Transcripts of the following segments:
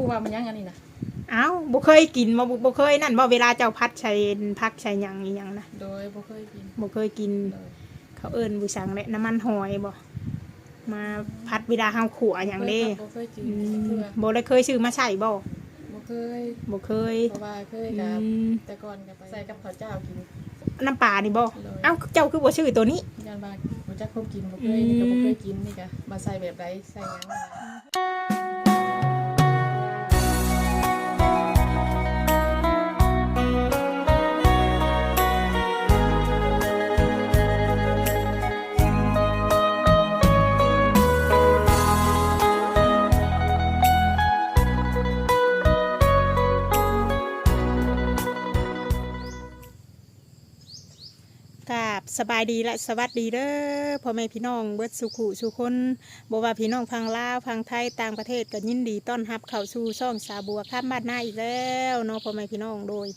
ฮู้ว่ามันยังอันนี้นะเอ้าบ่เคยกินบ่บ่เคยนั่นบ่เวลาเจ้าพัดใส่พักใส่หยังอีหยังนะโดยบ่เคยกินบ่เคยกิน โดยเขาเอิ้นบุสังและน้ำมันหอยบ่มาพัดเวลาเฮาขัวหยังเด้บ่เคยกินอืมเทื่อบ่ได้เคยซื้อมาใช้บ่บ่เคยบ่เคยเพราะว่าเคยอืกับมแต่ก่อนก็ไปใส่กับข้าวเจ้ากิน น้ำปลานี่บ่เลย เอ้าเจ้าคือบ่ซื้อตัวนี้ยันบาบ่จักคบกินบ่เคยนี่ก็บ่เคยกินนี่ก็มาใส่แบบใดใส่หยัง สบายดีและสวัสดีเด้อพ่อแม่พี่น้องเบิดสุขุสุคนบว่าพี่น้องพังลาวพังไทยต่างประเทศก็ยินดีต้อนรับเข้าสู่ช่องสาบัวข้ามบ้านหน้าอีกแล้วเนาะพ่อแม่พี่น้องโดย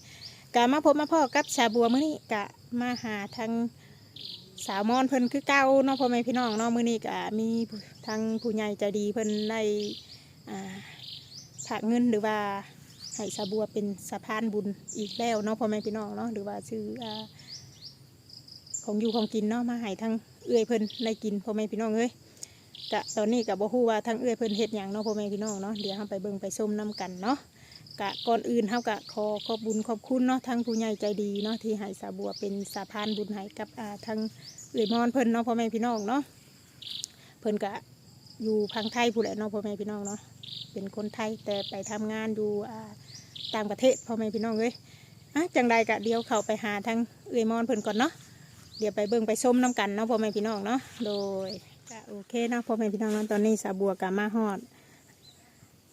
กามาพบมาพ่อกับสาบัวมื้อนี้กะมาหาทางสาวมอนเพิ่นคือเก่าเนาะพ่อแม่พี่น้องเนาะมื้อนี้กะมีทางผู้ใหญ่ใจดีเพิ่นได้อ่าฝากเงินหรือว่าให้สาบัวเป็นสะพานบุญอีกแล้วเนาะพ่อแม่พี่น้องเนาะหรือว่าชื่ออ่า ของอยู่ของกินเนาะมาให้ทั้งเอื้อยเพิ่นได้กินพ่อแม่พี่น้องเอ้ยกะตอนนี้กะบ่ฮู้ว่าทั้งเอื้อยเพิ่นเฮ็ดหยังเนาะพ่อแม่พี่น้องเนาะเดี๋ยวเฮาไปเบิ่งไปชมนํกันเนาะกะก่อนอื่นเฮากะขอขอบบุญขอบคุณเนาะทั้งผู้ใหญ่ใจดีเนาะที่ให้สาบัวเป็นสะพานบุญให้กับอ่าทั้งเอื้อยมอนเพิ่นเนาะพ่อแม่พี่น้องเนาะเพิ่นกะอยู่พังไทยผู้แหละเนาะพ่อแม่พี่น้องเนาะเป็นคนไทยแต่ไปทำงานอยู่อ่าต่างประเทศพ่อแม่พี่น้องเอ้ยอะจังใดกะเดียวเข้าไปหาทั้งเอื้อยมอนเพิ่นก่อนเนาะ เดี๋ยวไปเบิ่งไปส้มน้ำกันเนาะพ่อแม่พี่น้องเนาะโดยก็โอเคนาะพ่อแม่พี่น้องเนาะตอนนี้สาบัวกับมาฮอด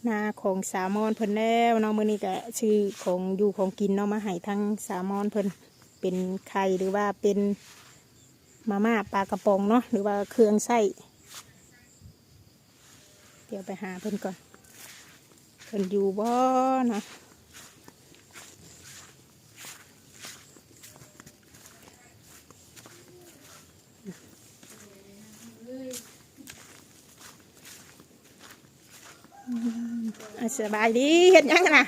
นาของสามอนเพิ่นแล้วเนาะมื้อนี้ก็ชื่อของอยู่ของกินเนาะมาให้ทั้งสามอนเพิ่นเป็นไข่หรือว่าเป็นมาม่าปลากระป๋องเนาะหรือว่าเครื่องไส้เดี๋ยวไปหาเพิ่นก่อนเพิ่นอยู่บ่เนาะ สบายดีเห็นยังนะ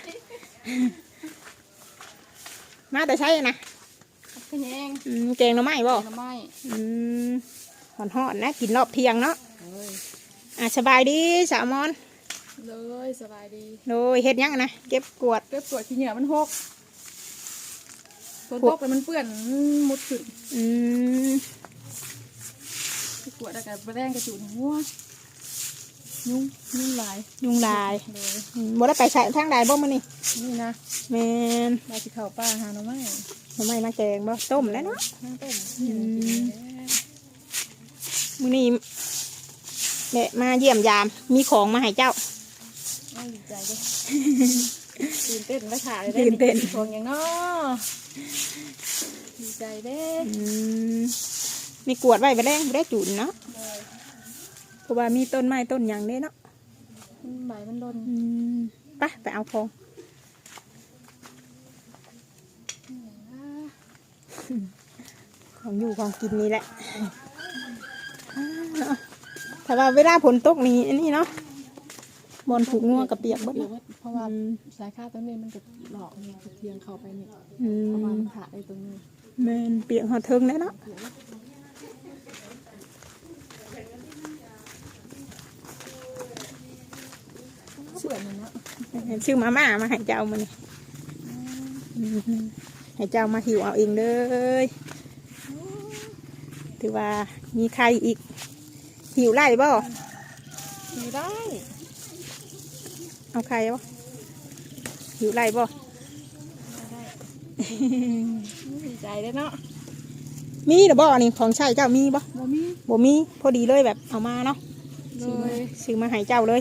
มาแต่ใช่นะแค่นี้เองอืมเกงหน่อไม้บ่หน่อไม้อืมหอนหอนๆนะกินรอบเที่ยงเนาะเอ้ยอะสบายดีสาวมอนเลยสบายดีโดยเห็ดยังนะเก็บกวาดเก็บปวดขี้เหนียวมันหกฝนพวตกกไปมันเปื้อนมุดขึ้นอืมปวดอากาศแรงกระจุนหัว ยุ่งยุ่งหลายยุงลายเลยอืมบ่ได้ไปใส่ทางใดบ่มื้อนี้นี่นะแม่นมาสิเข้าป่าหาหน่อไม้หน่อไม้มาแกงบ่ต้มแล้วเนาะ น้ำต้มอืม มื้อนี้แม่มาเยี่ยมยาม มีของมาให้เจ้าไม่ดีใจด้วยตื่นเต้นไม่ขาดเลยตื่นเต้นทวงอย่างน้อดีใจเด้อืมมีกวดไว้ไปแดงบ่ได้จุนเนาะ เลยเพ ราะว่ามีต้นไม้ต้นหยังเด้เนาะมันใบมันโดนอืมไปไปเอาของของอยู่ของกินนี่แหละอ่าแต่ว่าเวลาฝนตกนี่อันนี้เนาะบอลผูกงัวกับเปียกเบดเดี๋ยวเนาะ เพราะว่าสายค่าตัวนี้มันจะหลอกเนี่ยเทียงเข้าไปเนี่ยอืเพราะว่ามมันขาดไอ้ตรงนี้แมนเปียกหอดเทิงแล้วเนาะ เปื่อนมันเนาะ ชื่อมาม่ามาให้เจ้ามานี่อืมให้เจ้ามาหิวเอาเองเลยถือว่ามีใครอีก หิวไล่บ่มีได้ เอาใครบ่หิวไล่บ่ดีใจได้เนาะมีหรือบ่นี่ของใช้เจ้ามีบ่บ่มีบ่มีพอดีเลยแบบเอามาเนาะเลซื้อมายซื้อมาให้เจ้าเลย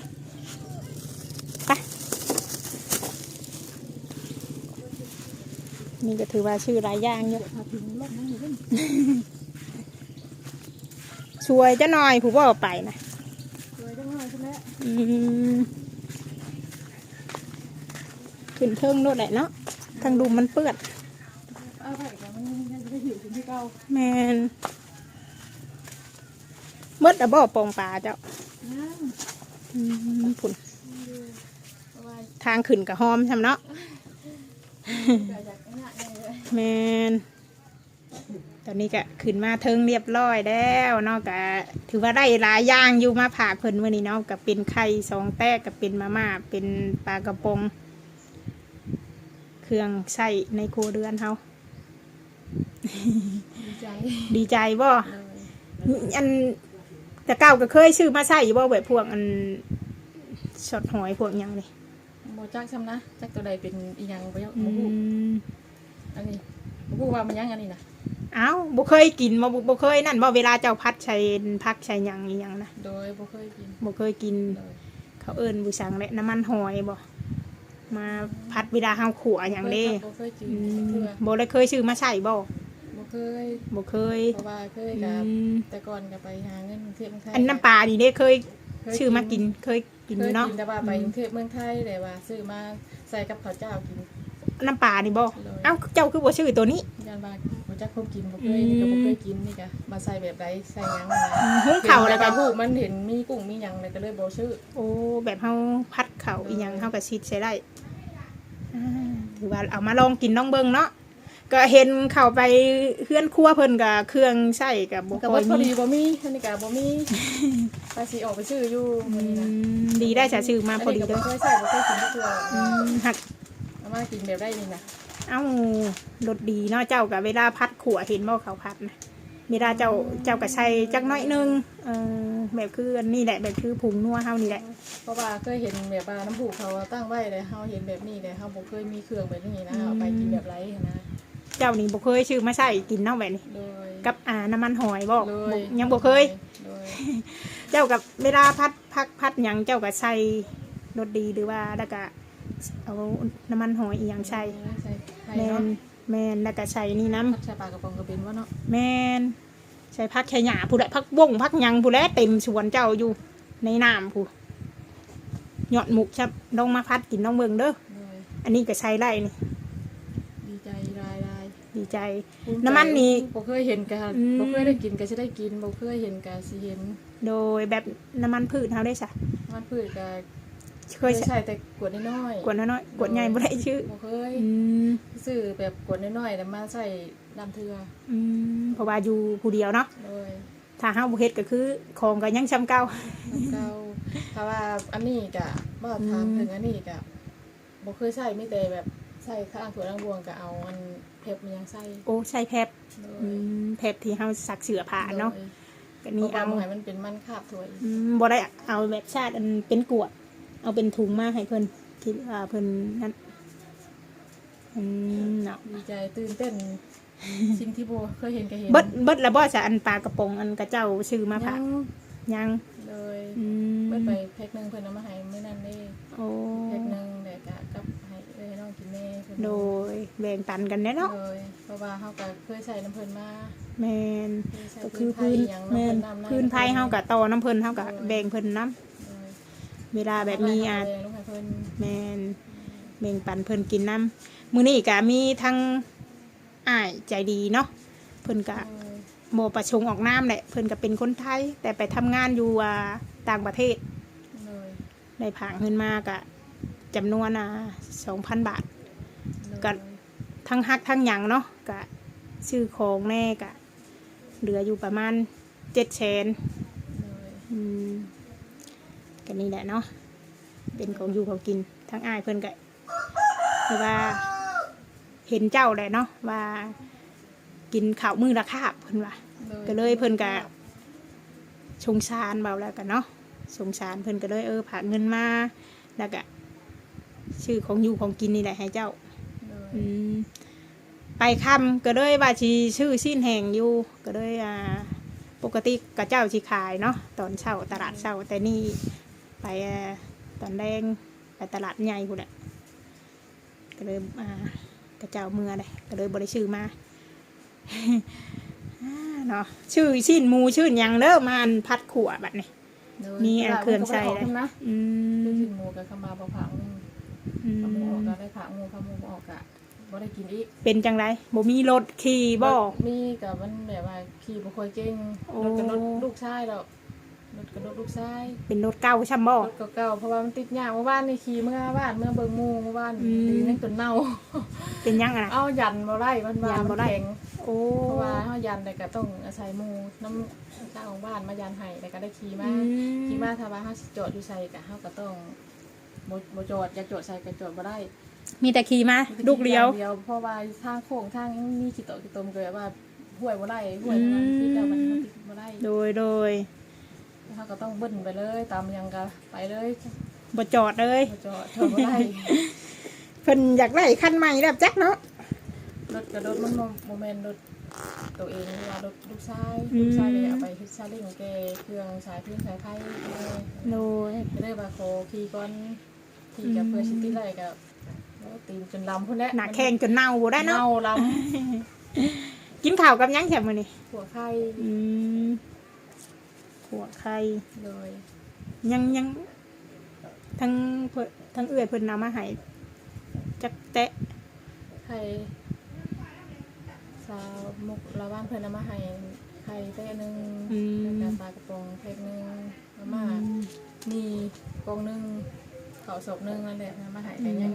ไป นี่ก็ถือว่าชื่อหลายอย่างอยู่พาถึงรถนั่นอยู่เล่นช่วยจะหน่อยผู้บ่ไปนะเลยจังเลยใช่ไหมอืมขึ้นเทิงโน่นแหละเนาะทางดูมันเปื้อนเอาไปแต่มันยังจะได้หิวถึงที่เก่าแมนเมื่อแต่บ่อปองปลาเจ้านั่งอืมผุนเพราะว่าทางขึ้นกับหอมทำเนาะเกิดจากหน้าเลย แมนตอนนี้ก็ขึ้นมาเทิงเรียบร้อยแล้วเนาะก็ถือว่าได้หลายอย่างอยู่มาผ่ากเพิ่นมื้อนี้เนาะก็เป็นไข่สองแต้ก็เป็นมาม่าเป็นปลากระปงเครื่องใส่ในครัวเรือนเฮาดีใจดีใจบ่เลยอันแต่เก่าก็เคยซื้อมาใส่อยู่บ่แบบพวกอันช็อตหอยพวกหยังนี่โมจักซ้ำนะจักตัวใดเป็นอีหยังบ่ยอืบ่ฮู้ม อันนี้บ่ฮู้ว่ามันหยังอันนี้นะเอ้าบ่เคยกินบ่บ่บ่เคยนั่นบ่เวลาเจ้าพัดใช้พักใช้หยังอีหยังนะโดยบ่เคยกินบ่เคยกิน โดยเขาเอิ้นบุสังและน้ำมันหอยบ่มาพัดเวลาเฮาขัวหยังเด้บ่เคยกินอืมเทื่อบ่ได้เคยซื้อมาใช้บ่บ่เคยบ่เคยเพราะว่าเคยอืกับมแต่ก่อนก็ไปหาเงินกรุงเทพเมืองไทยอันน้ำปลานี่เด้เคยเคยซื้อมากินเคยกินเคอยยู่เนาะกินแต่ว่าไปกรุงเทพเมืองไทยแต่ว่าซื้อมาใส่กับข้าวเจ้ากิน น้ำปลานี่บ่เลยเอ้าเจ้าคือบ่ซื้อตัวนี้ยานบาบ่จักคบกินบ่เคยอืมนี่ก็บ่เคยกินนี่ก็มาใส่แบบไรใส่หยังนะหุงข้าวแล้วก็เห็นผู้มันเห็นมีกุ้งมีหยังเลยก็เลยบ่ซื้อโอ้แบบเฮาพัดข้าวอีหยังเฮาก็ซิดใช้ได้อ่าถือว่าเอามาลองกินน้องเบิ่งเนาะก็เห็นเข้าไปเฮือนครัวเพิ่นก็เครื่องใช้ก็บ่ก็ค่บ่อยพอมีดีบ่มีอันนี้ก็บ่มีภาษีออกไปซื้ออยู่อืมื้อนี้นะมดีได้จะซื้อมาพอดีนเลนี้ยก็บ่เคยใส่บ่เคยกินเทื่ออืมหัก เอามากินแบบได้นี่นะเอ้ารสดีเนาะเจ้ากับเวลาพัดขัวเห็นบ่เขาพัดนะเวลาเจ้าเจ้าก็ใส่จักหน้อยหนึงเออแบบคืออันนี้แหละแบบคือผงนัวเฮานี่แหละเพราะว่าเคยเห็นแบบว่าน้ำผูกเขาตั้งไว้เลยเฮาเห็นแบบนี้เลยเฮาบ่เคยมีเครื่องแบบนี้นะเอาไปกินแบบไรนะเจ้านี่บ่เคยซื้อมาใส่กินเนาะแบบนี้โดยกับอ่าน้ำมันหอยบ่โดบ่ยังบ่เคยโดยเจ้ากับเวลาพัดพักพัดหยังเจ้าก็ใส่รสดีหรือว่าแล้วก็ เอาน้ำมันหอยอีหยังใส่ใส่ไข่แมเนาะนแมนแล้วก็ใส่นี่น้ำผัดชาปลากระป๋องก็เป็นว่าเนาะแมนใส่พักแค่หยาผู้ใดพักว่งพักหยังผู้ใดเต็มสวนเจ้าอยู่ในน้ำผู้หยอดหมุกชับลงมาพัดกินน้องเบิงเด้อโดยอันนี้ก็ใช้ไล่นี่ดีใจรายรายดีใจ ภูใจน้ำมันนี่บ่เคยเห็นกันอืม บ่เคยได้กินก็จะได้กินบ่เคยเห็นก็สิเห็น โดยแบบน้ำมันพืชเฮาได้สะมันพืชก็เค เคยยใช้ใช้แต่กวดน้อยๆกวดน้อยๆกวดใหญ่บ่ได้ชื่อบ่เคยอืมซื้อแบบกวดน้อยๆแล้วมาใส่น้ำเทืออืมเพราะว่าอยู่ผู้เดียวเนาะโดยถ้าเฮาบ่เฮ็ดก็คือของก็ยังซ้ำเก่าเก่าถ้าว่าอันนี้กะบ่ถามอืมถึงอันนี้กะบ่เคยใส่มีแต่แบบใส่ข้างถั่วลังบวงก็เอาอันเพชรมันยังใส่โอ้ใช้แพบโดยอืมแพบที่เฮาซักเสื้อผ้าเนาะโดยก็นี่นี่เอาเอาให้มันเป็นมันคาบถั่วอีกอืมบ่ได้เอาแบบชาติอันเป็นกวด เอาเป็นถุงมาให้เพิ่นคิดว่าเพิ่นนั่นอืมเนาะดีใจตื่นเต้น สิ่งที่บ่เคยเห็นก็เห็นเบิดเบิดแล้วบ่จะอันปลากระป๋องอันกระเจ้าซื้อมาผัยักงยังเลยอืมเบิดไปแพ็คหนึงเพิ่นเอามาให้มื้อนั้นเด้โอ้แพ็คหนึงแล้วก็กับให้เอ้ยให้น้องกินแม่เพิ่นโดยแบ่งปันกันแน่เนาะเลยเพราะว่าเฮาก็เคยใส่น้ำเพิ่นมาแมนเคยใส่ก็คือไผ่พื้นหยังแมนำำพื้นไผ่เฮากับต่อน้ำเพิ่นเฮากับแบ่งเพิ่นน้เลยำ เวลาแบบมีอาจเลูกให้เพิ่นแมนแบ่งปันเพิ่นกินน้ำมื้อนี้ก็มีทั้งอ้ายใจดีเนาะเพิ่นก็เลยโมประชงออกน้ำแหละเพิ่นก็เป็นคนไทย แต่ไปทำงานอยู่อ่าต่างประเทศเลยได้ผางเงินมากะจำนวนอ่าสองพันบาทเลยก็ทั้งฮักทั้งหยังเนาะกะซื้อของแน่กะเหลืออยู่ประมาณเจ็ดแสนเลยอืม กันนี่แหละเนาะเป็นของอยู่ของกินทั้งอ้ายเพิ่นก็คือว่า เห็นเจ้าแหละเนาะว่า กินข้าวมือละคาบเพิ่นว่าก็เลยเพิ่นก็สงสารเบาแล้วกันเนาะสงสารเพิ่นก็เลยเออผ่านเงินมาแล้วก็ชื่อของอยู่ของกินนี่แหละให้เจ้าเลยอืมไปคำก็เลยว่าชีชื่อสิ้นแห่งอยู่ก็เลยอ่าปกติกับเจ้าชีขายเนาะตอนเช้าตลาดเช้าแต่นี่ ไปอ่าตอนแดงไปตลาดใหญ่พูดแหละก็เลยอ่ากระเจ้าเมือเลยก็เลยบริชื่อมาอ่าเนาะชื่อชิ้นหมูชื่อหยังเด้อมาอันพัดขวบัดนี่เลยมีอันเครื่องใส่เลเลยยนะอืคือมกินหมูกับขมาเปล่าๆนึงอืขมูออกมก็ได้ผักหมูขมูบ่ออกกะบ่ได้กินอีกเป็นจังไรบ่มีรถขี่บ่มีกับมันแบบว่าขี่บ่ค่อยเก่งโอ้รถกับรถลูกชายดอก รถกระโดดลูกซ้ายเป็นรถเก่าช่ำบ่ รถเก่าๆเพราะว่ามันติดยากเมื่อวานนี่ขี่เมื่อบ้านเมื่อเบิ่งหมู่เมื่อวานอืม ดีนั่งจนเน่า เป็นยังอะนะ เอายันบ่ได้มันว่ายันบ่มันได้ แข็งโอ้เพราะว่าเฮายันแต่ก็ต้องอาศัยหมู่น้ำเจ้าของบ้านมายันให้แต่ก็ได้ขี่มาอืมขี่มาถ้าว่าเฮาสิจอดอยู่ใส่ก็เฮาก็ต้องบ่บ่จอดอยากจอดใส่ก็จอดบ่ได้ มีแต่ขี่มาลูกเลี้ยว เดียวเพราะว่าทางโค้งทางมีขี้โตะขี้ตมเกิดว่าห้วยบ่ได้ห้วยมันติดแล้วมันติดบ่ได้โดยโดย เฮาก็ต้องเบิ้นไปเลยตามยังก็ไปเลยบ่จอดเลยบ่จอดจอดบ่ได้เพิ่นอยากได้คันใหม่แบบจักเนาะรถกระรถมันบ่บ่แม่นรถตัวเองหรือว่ารถลูกชายอืมลูกชายเลยเอาไปเฮ็ดซาเล้งแกเครื่องสายพื้นสายไฟแกโดยก็เลยว่าขอขี่ก่อนขี่กับเพื่อสิติดได้ก็โอ้ตีนจนลำพุ่นแหละหนักแข้งจนเน่าบ่ได้เนาะเน่าลกินข้าวกับหยังแซ่บมื้อนี้ำหัวไข่ อืมหัวไข่เลยยังยังทั้งเพิ่นทั้งเอื้อยเพิ่นนำมาให้จักแตะไข่สาวมุกละว่านเพิ่นเอามาให้ไข่แป้หนึงแล้วก็ปลากระป๋องแพ็คหนึงเอามามีกองหนึงข้าวศพหนึงนั่นแหละเอามาให้กันยัง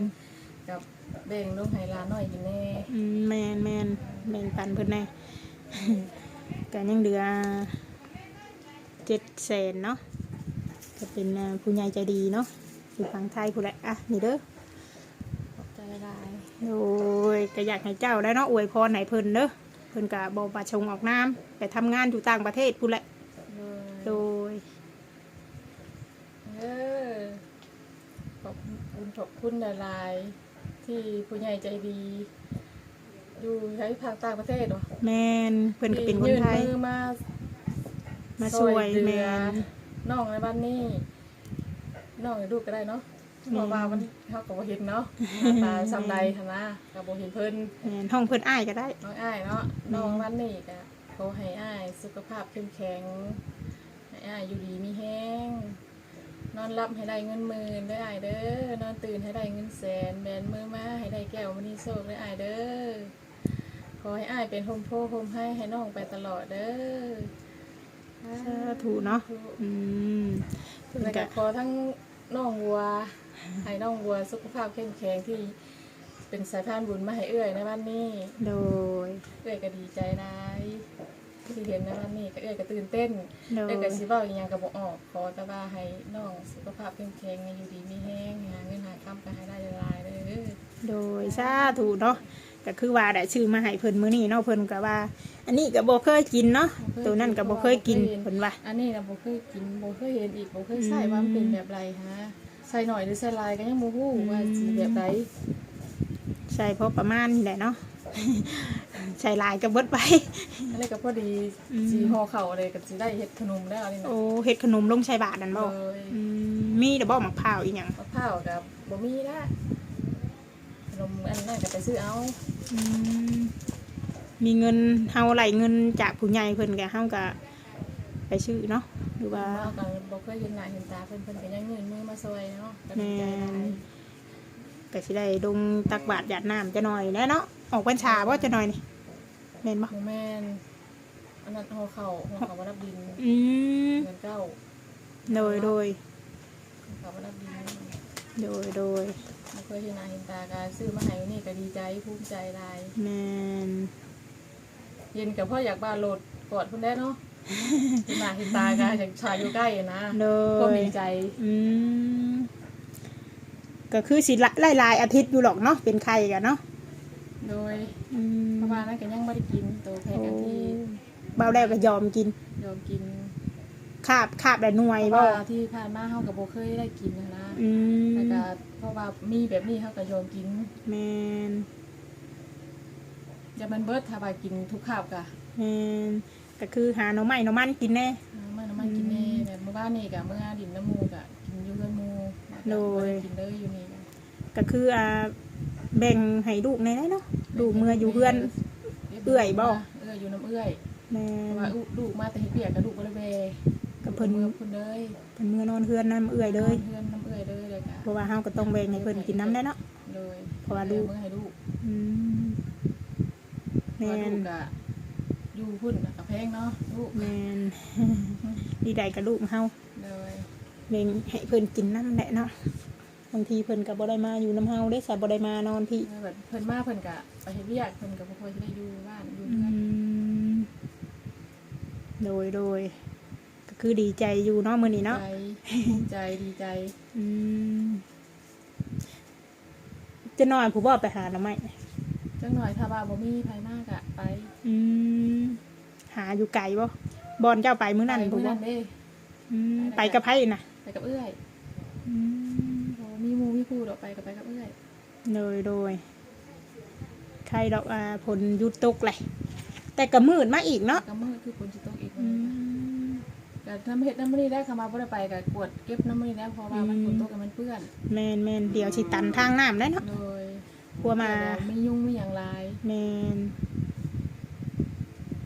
กับแบ่งลูกให้หลานหน่อยกินแน่อืมแมนแมนแบ่งปันเพิ่นแน่ ก็ยังเหลือ เจ็ดแสนเนาะก็เป็นอ่าผู้ใหญ่ใจดีเนาะอยู่ฝั่งไทยผู้ใดอะนี่เด้อขอบใจหลายโอ้ยก็อยากให้เจ้าได้เนาะอวยพรให้เพิ่นเด้อเพิ่นก็บ่ประชงออกน้ำไปทำงานอยู่ต่างประเทศผู้นแหละเลยโดยเออขอบคุณขอบคุณหลายๆที่ผู้ใหญ่ใจดีอยู่ใช้ภาคต่างประเทศเหรอแมนเพิ่นก็เป็นคนไทยยื่มือมา มาช่วยเหแมลือนน้องในบ้านนี้น้องในลูกก็ได้เนาะแม่เพราะว่ามันเขาก็บ่เห็นเนาะหน้าตาซำใดหันนะก็บ่เห็นเพิ่นแมนห้องเพิ่นอ้ายก็ได้น้องอ้ายเนาะน้องบ้านนี้ก็ขอให้อ้ายสุขภาพเข้มแข็งให้อ้ายอยู่ดีมีแห้งนอนรับให้ได้เงินหมื่นได้ออ้ายเด้อนอนตื่นให้ได้เงินแสนแบนมือมาให้ได้แก้วมณีโชคได้ออ้ายเด้อขอให้อ้ายเป็นโฮมโพโฮมให้ให้น้องไปตลอดเด้อ สาธุเนาะอืมเพิ่นแล้วก็ก็ขอทั้งน้องวัว ให้น้องวัวสุขภาพเข้มแข็งที่เป็นสายพานบุญมาให้เอื้อยในวันนี้ โดย เอื้อยก็ดีใจได้ที่เห็นในวันนี้ก็เอื้อยก็ตื่นเต้น โดเอื้อยยก็สิเว้าอีหยังก็บ่ออกขอแต่ว่าให้น้องสุขภาพเข้มแข็งให้อยู่ดีมีแฮงหาเงินหาคำก็ให้ได้หลายๆเด้อ โดยสาธุเนาะก็คือว่าได้ชื่อมาให้เพิ่นมื้อนี้เนาะเพิ่นก็ว่า อันนี้ก็บ่เคยกินเนาะตัวนั้นก็บ่เคยกินเพิ่นว่า อันนี้น่ะบ่เคยกินบ่เคยเห็นอีกบ่เคยใส่ว่ามันเป็นแบบไรฮะใส่หน่อยหรือใส่หลายก็ยังบ่ฮู้ว่าสิแบบใดใช่พอประมาณนี่แหละเนาะใส่หลายก็เบิดไปอันนี้ก็พอดีอืมสีห่อเข่าอะไรก็สิได้เฮ็ดขนมได้อะไรนะโอ้เฮ็ดขนมลงใส่บาทนั่นบ่เลยอืมมีแต่บ่หมักพร้าวอีหยังมะพร้าวกับบ่มีละขนมอันนั้นก็ไปซื้อเอาอื มมีเงินเฮาไหลเงินจากผู้ใหญ่เพิ่นก็เฮาก็ไปซื้อเนาะหรือว่าว่ากันบ่เคยเห็นหน้าเห็นตาเพิ่นเพิ่นก็ยังเงินมือมาซอยเนาะก็ดีใจหลายแม่ก็สิได้ลงตักบาตรหยาดน้ำจะหน่อยแน่เนาะออกพรรษาบ่จะหน่อยนี่แม่นบ่บ่แม่นอันนั้นห่อเข่าห่อเข่าบ่รับดินอืมเงินเก้าโดยโดยห่อเข่าบ่รับดินโดยโดยบ่เคยเห็นหน้าเห็นตาก็ซื้อมาให้วันนี่ก็ดีใจภูมิใจหลายแมน เย็นกับพ่ออยากบ้านโหลดกอดเพิ่นได้เนาะเห็นหน้าเห็นตาก็อยากชายอยู่ใกล้นะโดก็ยดีใจอืมก็คือสิละหลายๆอาทิตย์อยู่หรอกเนาะเป็นไข่กันเนาะโดยอืมเพราะว่านั้นก็ยังไม่ได้กินตัวแพงโอ้กันที่เบาแล้วก็ยอมกินยอมกินคาบคาบแต่หน่วยเพราะบ่ว่าที่ผ่านมาเฮากับโบเคยได้กินนะนะอืมแต่ก็เพราะว่ามีแบบนี้เฮาก็ยอมกิน แมน อย่ามันเบิดถ้าว่ากินทุกข้าวกะแมนก็คือหาหน่อไม้หน่อมันกินแน่น้ำมันน้ำมันกินแน่แบบเมื่อวานนี่กะเมื่อดินน้ำมูกะกินอยู่เพื่อนหมูโดย บ่ได้กินเลยอยู่นี่กะก็คืออ่าแบ่งให้ลูกในได้เนาะลูกเมื่ออยู่เพื่อน เอื้อยบ่ เอื้อยอยู่น้ำเอื้อยแมเพราะนว่าอุลูกมาแต่เฮ็ดเปียกกับลูกบ่ได้แวกับเพิ่นมือเพิ่นเลยเพิ่นเมื่อนอนเพื่อนน้ำเอื่อยเลยเพื่อนน้ำเอื้อยเลยเลยกะเพราะว่าเฮาก็ต้องแบ่งให้เพิ่นกินน้ำได้เนาะ เลยเพราะว่าลูกเมื่อให้ลูก อืม แมว่านลูกอะอยู่พุ่นอะกับแพงเนาะลูกแมน ดีใดกับลูกเฮาโดยเลี้ยงให้เพิ่นกินน้ำแหละเนาะบางทีเพิ่นก็บ่ได้มาอยู่น้ำเฮาได้สาบ่ได้มานอนพี่แบบเพิ่นมาเพิ่นก็ไปเฮ็ดเวียกเพิ่นก็บ่ค่อยสิได้อยู่บ้านอยู่อืเรือนมโดยโดยก็คือดีใจอยู่เนาะมื้อนี้เนาะ ใจดีใจดีใจอืมจะนอนผู้บ่ไปหาหน่อไม้ จังหน่อยถ้าว่าบ่มีไผมากอะไปอืมหาอยู่ไกลบ่บอนเจ้าไปมื้อนั้นไปผู้มื้อบ่นั้นเด้ อืมไปกับไผน่ะไปกับเอื้อยอืมบ่มีหมู่มีคู่ดอกไปก็ไปกับเอื้อยโดยโดยใครดอกอ่าผลหยุดตกแหละแต่ก็มืดมาอีกเนาะก็มื้อคือฝนสิตกอีกอืมื้อมก็ทำเฮ็ดน้ำมื้อนี้ได้คำว่าบ่ได้ไปก็กวดเก็บน้ำมื้อนี้ได้เพราะว่ามันอืม ฝนตกแล้วมันเปื้อน แมนแมนเดี๋ยวสิตันทางน้ำได้เนาะ โดยก ลัวมาเดี๋ยวไม่ยุ่งไม่อย่างไรแมน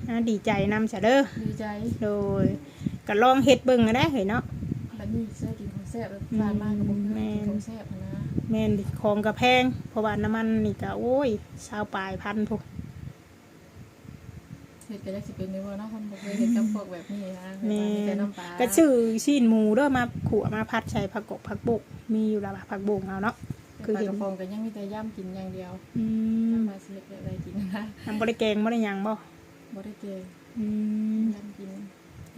อ่าดีใจนำซะเด้อดีใจโดยก็ลองเฮ็ดเบิ่งก็ได้เห็นเนาะบัดนี้เสื้อกินของแซ่บแล้วผ่านมาก็บ่เคยกินของแซ่บหั้นนะแมนของกระแพงเพราะว่าน้ำมันนี่ก็โอ้ยชาวปลายพันพุเฮ็ดก็ได้สิเป็นได้บ่เนาะคนบ่เคยเฮ็ดกับพวกแบบนี้นะแบบแมว่ามีแต่นน้ำปลาก็ชื่อชิ้นหมูเด้อมาขัวมาพัดใส่ผักกบผักบุกมีอยู่แล้วล่ะผักบุกเอาเนาะ คืคืออเห็เห็นนกระพงก็ยังมีแต่ย่ำกินอย่างเดียวอืมน้ำปลาสิเฮ็ดอะไรกินนะทำบริแกงบริยังบ่บ่ได้เจออืมย่ำกิน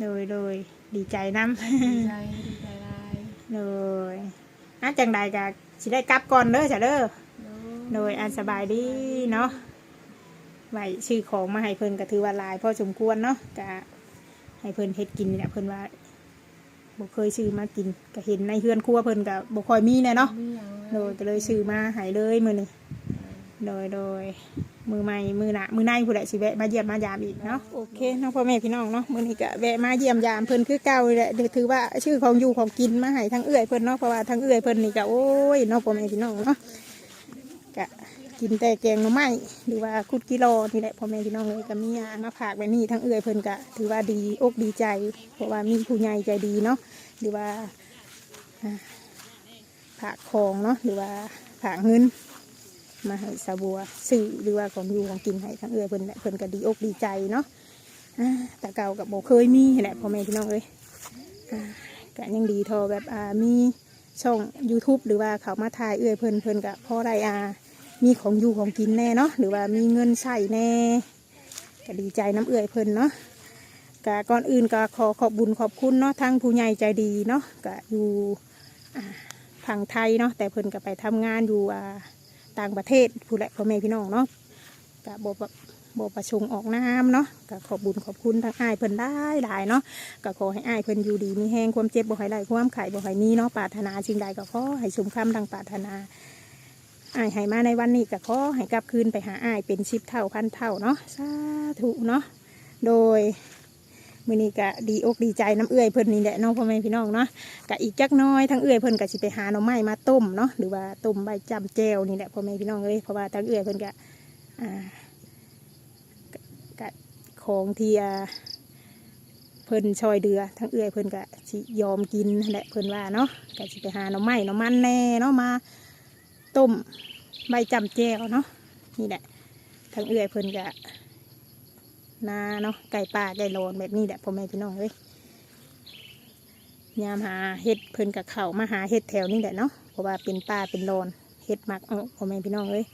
เลยเลยดีใจน้ดีใจดีใจหลายำเลยอะจังใดกะสิได้กลับก่อนเด้อจ้ะเด้อ โดยอันสบายดีเนาะไว้ชื่อของมาให้เพิ่นก็ถือว่าหลายพอสมควรเนาะกะให้เพิ่นเฮ็ดกินนี่แหละเพิ่นว่า บ่เคยซื้อมากินก็เห็นในเฮือนครัวเพิ่นก็บ่ค่อยมีแน่เนาะมีหยังโดยก็เลยซื้อมาให้เลยมื้อนี้โดยโดยมือใหม่มือหน้ามือในผู้ใดสิแวะมาเยี่ยมมายามอีกเนาะโอเคเนาะพ่อแม่พี่น้องเนาะมื้อนี้ก็แวะมาเยี่ยมยามเพิ่นคือเก่าเลยแหละเดี๋ยวถือว่าชื่อของอยู่ของกินมาให้ทั้งเอื้อยเพิ่นเนาะเพราะว่าทั้งเอื้อยเพิ่นนี่ก็โอ้ยเนาะพ่อแม่พี่น้องเนาะก็ กินแต่แกงหน่อไม้หรือว่าคุดกิโลนี่แหละพ่อแม่พี่น้องเลยก็มีอามาผากไปนี่ทั้งเอื้อยเพิ่นก็ถือว่าดีอกดีใจ เพราะว่ามีผู้ใหญ่ใจดีเนาะหรือว่าผากของเนาะหรือว่าผากเงิน มาให้สาบัวซื้อหรือว่าของอยู่ของกินให้ทั้งเอื้อยเพิ่นแหละเพิ่นก็ดีอกดีใจเนาะแต่เก่ากับโบเคยมีแหละพ่อแม่พี่น้องเลยก็ยังดีทอแบบอามีช่อง YouTube หรือว่าเขามาถ่ายเอื้อยเพิ่นเพิ่นก็พอได้อา มีของอยู่ของกินแน่เนาะหรือว่ามีเงินใช้แน่ก็ดีใจน้ำเอื่อยเพิ่นเนาะกะก่อนอื่นก็ขอขอบบุญขอบคุณเนาะทั้งผู้ใหญ่ใจดีเนาะก็อยู่อ่งไทยเนาะแต่เพิ่นก็ไปทำงานอยู่ต่างประเทศผู้แหละพ่อแม่พี่น้องเนาะก็บ่ปะบ่ประชงออกน้ำเนาะก็ขอบบุญขอบคุณทางอ้ายเพิ่นได้หลายเนาะก็ขอให้อ้ายเพิ่นอยู่ดีมีแห้งความเจ็บบ่ให้ไล่ความไข่บ่ให้มีเนาะปรารถนาสิ่งใดก็ขอให้สมคำดังปรารถนา อายให้มาในวันนี้ก็ขอให้กลับคืนไปหาอายเป็นชิบเท่าพันเท่าเนาะสาธุเนาะโดยมือนี้ก็ดีอกดีใจน้ำเอื้อยเพิ่นนี่แหละน้องพ่อแม่พี่น้องเนาะก็อีกจักน้อยทั้งเอื้อยเพิ่นก็สิไปหาหน่อไม้มาต้มเนาะหรือว่าต้มใบจำแจวนี่แหละพ่อแม่พี่น้องเอ้ยเพราะว่าทั้งเอื้อยเพิ่นก็อ่าก็ก็ของเที่อ่าเพิ่นชอยเดือทั้งเอื้อยเพิ่นก็สิยอมกินนั่แหละเพิ่นว่าเนาะก็สิไปหาหน่อไม้หน่อมันแน่เนาะมา ต้มใบจำแจวเนาะนี่แหละทางเอื้อยเพิ่นกะนาเนาะไก่ป่าไก่โลนแบบนี้แหละพ่อแม่พี่น้องเอ้ยยามหาเห็ดเพิ่นกับเขามาหาเห็ดแถวนี่แหละเนาะเพราะว่าเป็นป่าเป็นโลนเห็ดมักเอพ่อแม่พี่น้องเอ้ย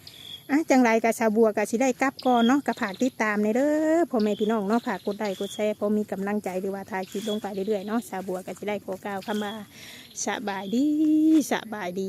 อะจังไรกับชาวบัวกับสิได้กลับก่อนเนาะกับผากติดตามในเด้อพ่อแม่พี่น้องเนาะผากกดไลค์กดแชร์พอมีกำลังใจหรือว่าถ่ายคลิปลงไปเรื่อยๆเนาะชาวบัวกับสิได้ขอกล่าวคำว่าสบายดีสบายดี